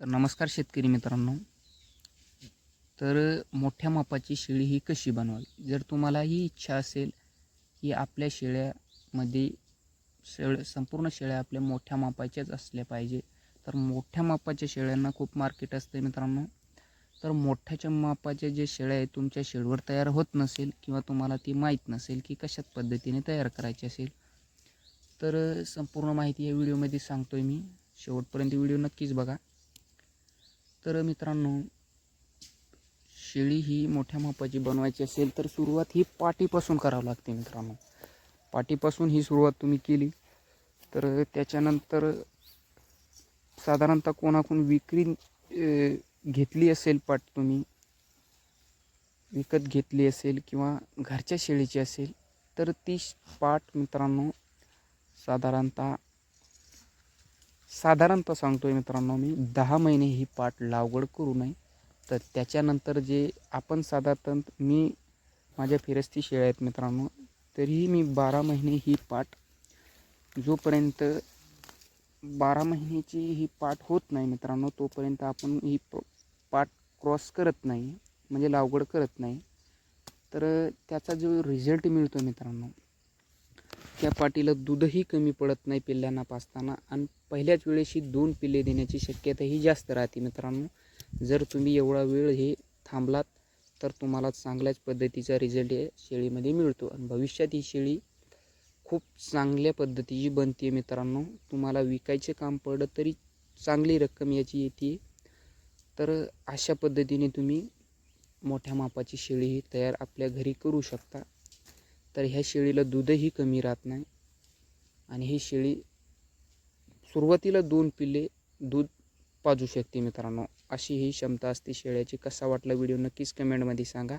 तर नमस्कार शेतकरी मित्रांनो. तर मोठ्या मापाची शेळी ही कशी बनवावी? जर तुम्हाला ही इच्छा असेल की आपल्या शेळ्यामध्ये शेळ संपूर्ण शेळ्या आपल्या मोठ्या मापाच्याच असल्या पाहिजे तर मोठ्या मापाच्या शेळ्यांना खूप मार्केट असते मित्रांनो. तर मोठ्याच्या मापाच्या जे शेळ्या आहेत तुमच्या शेडवर तयार होत नसेल किंवा तुम्हाला ती माहीत नसेल की कशात पद्धतीने तयार करायची असेल तर संपूर्ण माहिती या व्हिडिओमध्ये सांगतो आहे मी. शेवटपर्यंत व्हिडिओ नक्कीच बघा. तर मित्रांनो शेळी ही मोठ्या मापाची बनवायची असेल तर सुरुवात ही पाठीपासून करावी लागते मित्रांनो. पाठीपासून ही सुरुवात तुम्ही केली तर त्याच्यानंतर साधारणतः कोणाकडून विक्री घेतली असेल पाट तुम्ही विकत घेतली असेल किंवा घरच्या शेळीची असेल तर ती पाट मित्रांनो साधारणतः साधारणतः सांगतोय मित्रांनो मी दहा महिने ही पाट लागवड करू नये. तर त्याच्यानंतर जे आपण साधारण मी माझ्या फिरस्ती शेळ्या आहेत मित्रांनो तरीही मी बारा महिने ही पाट जोपर्यंत बारा महिन्याची ही पाट होत नाही मित्रांनो तोपर्यंत आपण ही पाठ पाट क्रॉस करत नाही म्हणजे लागवड करत नाही. तर त्याचा जो रिझल्ट मिळतो मित्रांनो त्या पाटीला दूधही कमी पडत नाही पिल्ल्यांना पाचताना. आणि पहिल्याच वेळेशी दोन पिल्ले देण्याची शक्यताही जास्त राहते मित्रांनो. जर तुम्ही एवढा वेळ हे थांबलात तर तुम्हाला चांगल्याच पद्धतीचा रिझल्ट या शेळीमध्ये मिळतो. आणि भविष्यात ही शेळी खूप चांगल्या पद्धतीची बनते मित्रांनो. तुम्हाला विकायचे काम पडलं तरी चांगली रक्कम याची येते. तर अशा पद्धतीने तुम्ही मोठ्या मापाची शेळी ही तयार आपल्या घरी करू शकता. तर ह्या शेळीला दूधही कमी राहत नाही. आणि ही शेळी सुरुवातीला दोन पिल्ले दूध पाजू शकते मित्रांनो. अशी ही क्षमता असते शेळ्याची. कसा वाटला व्हिडिओ नक्कीच कमेंटमध्ये सांगा.